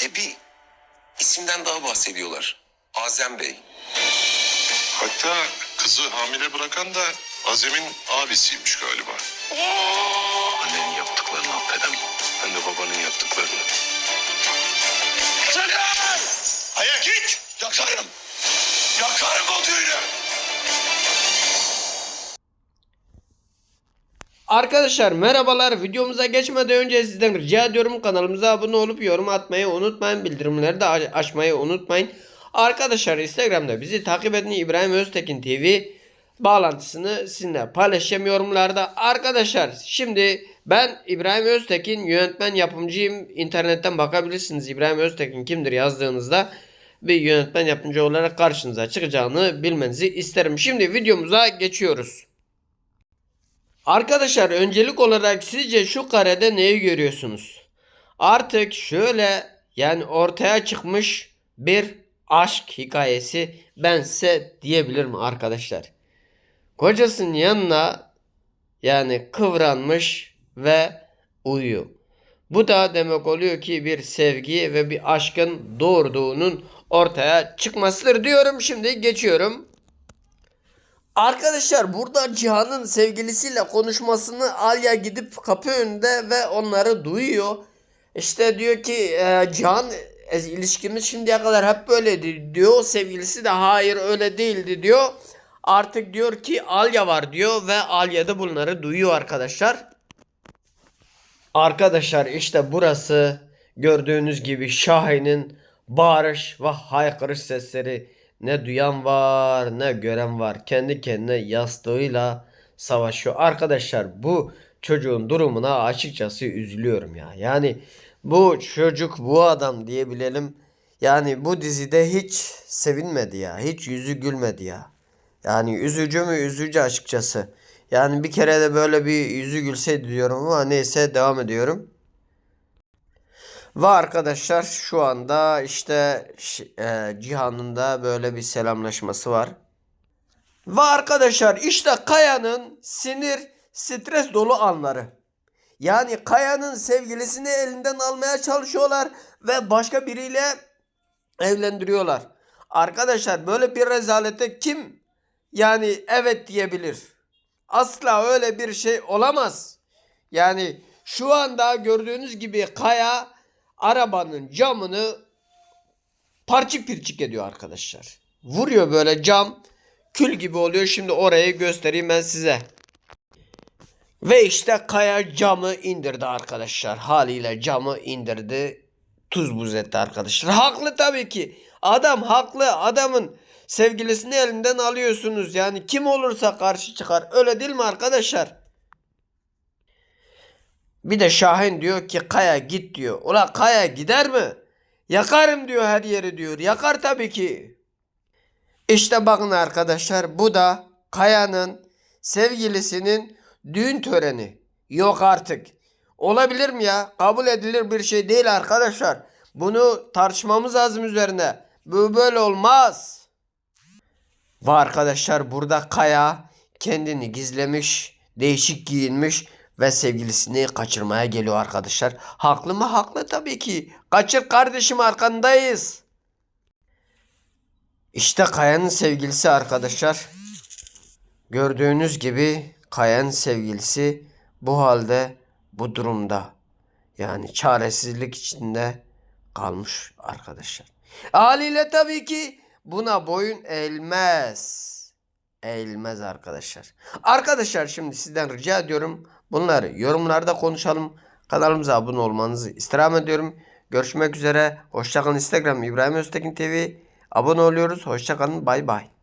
de bir isimden daha bahsediyorlar. Azem Bey. Hatta kızı hamile bırakan da Azem'in abisiymiş galiba. Annenin yaptıklarını affedemem. Ben de babanın yaptıklarını. Aya git! Yakarım! Yakarım o düğünü! Arkadaşlar merhabalar videomuza geçmeden önce sizden rica ediyorum kanalımıza abone olup yorum atmayı unutmayın bildirimleri de aç- açmayı unutmayın. Arkadaşlar Instagram'da bizi takip edin İbrahim Öztekin TV bağlantısını sizinle paylaşacağım yorumlarda. Arkadaşlar şimdi ben İbrahim Öztekin yönetmen yapımcıyım internetten bakabilirsiniz İbrahim Öztekin kimdir yazdığınızda bir yönetmen yapımcı olarak karşınıza çıkacağını bilmenizi isterim. Şimdi videomuza geçiyoruz. Arkadaşlar öncelik olarak sizce şu karede neyi görüyorsunuz? Artık şöyle yani ortaya çıkmış bir aşk hikayesi ben size diyebilirim arkadaşlar. Kocasının yanına yani kıvranmış ve uyuyor. Bu da demek oluyor ki bir sevgi ve bir aşkın doğurduğunun ortaya çıkmasıdır diyorum. Şimdi geçiyorum. Arkadaşlar burada Cihan'ın sevgilisiyle konuşmasını Alya gidip kapı önünde ve onları duyuyor. İşte diyor ki e, Cihan e, ilişkimiz şimdiye kadar hep böyleydi diyor. Sevgilisi de hayır öyle değildi diyor. Artık diyor ki Alya var diyor ve Alya da bunları duyuyor arkadaşlar. Arkadaşlar işte burası gördüğünüz gibi Şahin'in bağırış ve haykırış sesleri ne duyan var ne gören var. Kendi kendine yastığıyla savaşıyor. Arkadaşlar bu çocuğun durumuna açıkçası üzülüyorum ya. Yani bu çocuk bu adam diyebilelim. Yani bu dizide hiç sevinmedi ya. Hiç yüzü gülmedi ya. Yani üzücü mü üzücü açıkçası. Yani bir kere de böyle bir yüzü gülseydi diyorum ama neyse devam ediyorum. Ve arkadaşlar şu anda işte e, Cihan'ın da böyle bir selamlaşması var. Ve arkadaşlar işte Kaya'nın sinir, stres dolu anları. Yani Kaya'nın sevgilisini elinden almaya çalışıyorlar ve başka biriyle evlendiriyorlar. Arkadaşlar böyle bir rezalete kim yani evet diyebilir? Asla öyle bir şey olamaz. Yani şu anda gördüğünüz gibi Kaya arabanın camını parçık pirçik ediyor arkadaşlar. Vuruyor böyle cam kül gibi oluyor. Şimdi orayı göstereyim ben size. Ve işte Kaya camı indirdi arkadaşlar. Haliyle camı indirdi. Tuz buz etti arkadaşlar. Haklı tabii ki. Adam haklı. Adamın sevgilisini elinden alıyorsunuz. Yani kim olursa karşı çıkar. Öyle değil mi arkadaşlar? Bir de Şahin diyor ki Kaya git diyor. Ula Kaya gider mi? Yakarım diyor her yeri diyor. Yakar tabii ki. İşte bakın arkadaşlar bu da Kaya'nın sevgilisinin düğün töreni. Yok artık. Olabilir mi ya? Kabul edilir bir şey değil arkadaşlar. Bunu tartışmamız lazım üzerine. Bu böyle olmaz. Ve arkadaşlar burada Kaya kendini gizlemiş, değişik giyinmiş ve sevgilisini kaçırmaya geliyor arkadaşlar. Haklı mı? Haklı tabii ki. Kaçır kardeşim arkandayız. İşte Kaya'nın sevgilisi arkadaşlar. Gördüğünüz gibi Kaya'nın sevgilisi bu halde bu durumda. Yani çaresizlik içinde kalmış arkadaşlar. Haliyle tabii ki buna boyun eğilmez. Eğilmez arkadaşlar. Arkadaşlar şimdi sizden rica ediyorum bunları yorumlarda konuşalım. Kanalımıza abone olmanızı istirham ediyorum. Görüşmek üzere. Hoşçakalın. Instagram İbrahim Öztekin TV. Abone oluyoruz. Hoşçakalın. Bay bay.